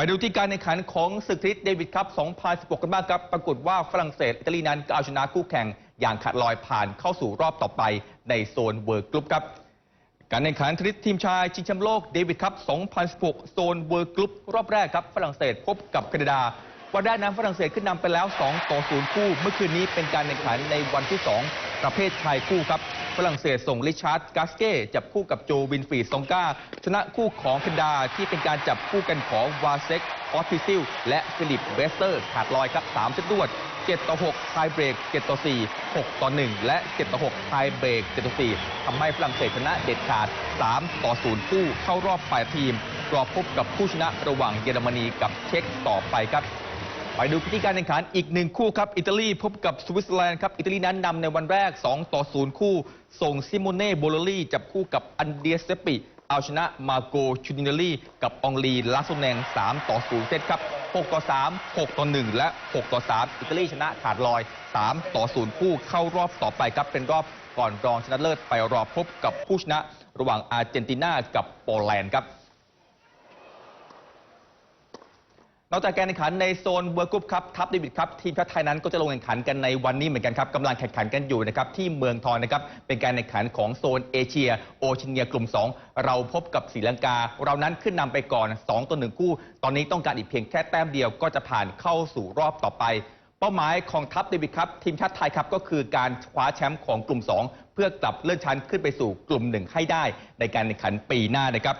ไปดูที่การแข่งขันของศึกทิศเดวิดครับ 2016 กันบ้างครับ ปรากฏว่าฝรั่งเศส อิตาลีนั้นเอาชนะคู่แข่ง อย่างขาดลอยผ่านเข้าสู่รอบต่อไปในโซนเวิร์กรุ๊ปครับ การแข่งขันทนิตทีมชายชิงแชมป์โลกเดวิดครับ 2016 โซนเวิร์กรุ๊ปรอบแรกครับ ฝรั่งเศสพบกับแคนาดา วันแรกนั้นฝรั่งเศสขึ้นนำไปแล้ว 2 ต่อ 0 คู่ เมื่อคืนนี้เป็นการแข่งขันในวันที่ 2 ประเภทชายคู่ครับ ฝรั่งเศสส่งริชาร์ดกาสเก้จับคู่กับโจวินฟีดซองกาชนะคู่ของแคนดาที่เป็นการจับคู่กันของวาเซ็กออสติซิลและฟิลิปเบสเตอร์ขาดลอยครับ3เซตรวด7ต่อ6ไทยเบรก 7 ต่อ 4 6 ต่อ 1 และ 7 ต่อ6ไทยเบรก 7 ต่อ 4ทำให้ฝรั่งเศสชนะเด็ดขาด 3 ต่อ 0 คู่เข้ารอบ8ทีมรอพบกับผู้ชนะระหว่างเยอรมนีกับเช็กต่อไปครับ ไปดูพิธีการแข่งขันอีกหนึ่งคู่ครับ อิตาลีพบกับสวิตเซอร์แลนด์ครับ อิตาลีนั้นนำในวันแรก 2 ต่อ 0 คู่ ส่งซิโมเน่โบลลี่ จับคู่กับอันเดียสเซปิ เอาชนะมาโกชูนิเนลีกับองลีลาโซแนง 3 ต่อ 0 เซตครับ 6 ต่อ 3 6 ต่อ 1 และ 6 ต่อ 3 อิตาลีชนะขาดลอย 3 ต่อ 0 คู่เข้ารอบต่อไปครับเป็นรอบก่อนรองชนะเลิศไปรอพบกับผู้ชนะ ระหว่างอาร์เจนตินากับโปแลนด์ครับ นอกจากการแข่งขันในโซนเวิร์กรุ๊ปครับทัพเดวิดครับทีมชาติไทยนั้นก็จะลงแข่งขันกันในวันนี้เหมือนกันครับกำลังแข่งขันกันอยู่นะครับที่เมืองทองนะครับเป็นการแข่งขันของโซนเอเชีย โอชียเนียกลุ่ม 2 เราพบกับศรีลังกา เรานั้นขึ้นนำไปก่อน 2ต่อ1คู่ ตอนนี้ต้องการอีกเพียงแค่แต้มเดียวก็จะผ่านเข้าสู่รอบต่อไป เป้าหมายของทัพเดวิดครับทีมชาติไทยครับก็คือการคว้าแชมป์ของกลุ่ม 2 เพื่อกลับเลื่อนชั้นขึ้นไปสู่กลุ่ม 1 ให้ได้ ในการแข่งขันปีหน้านะครับ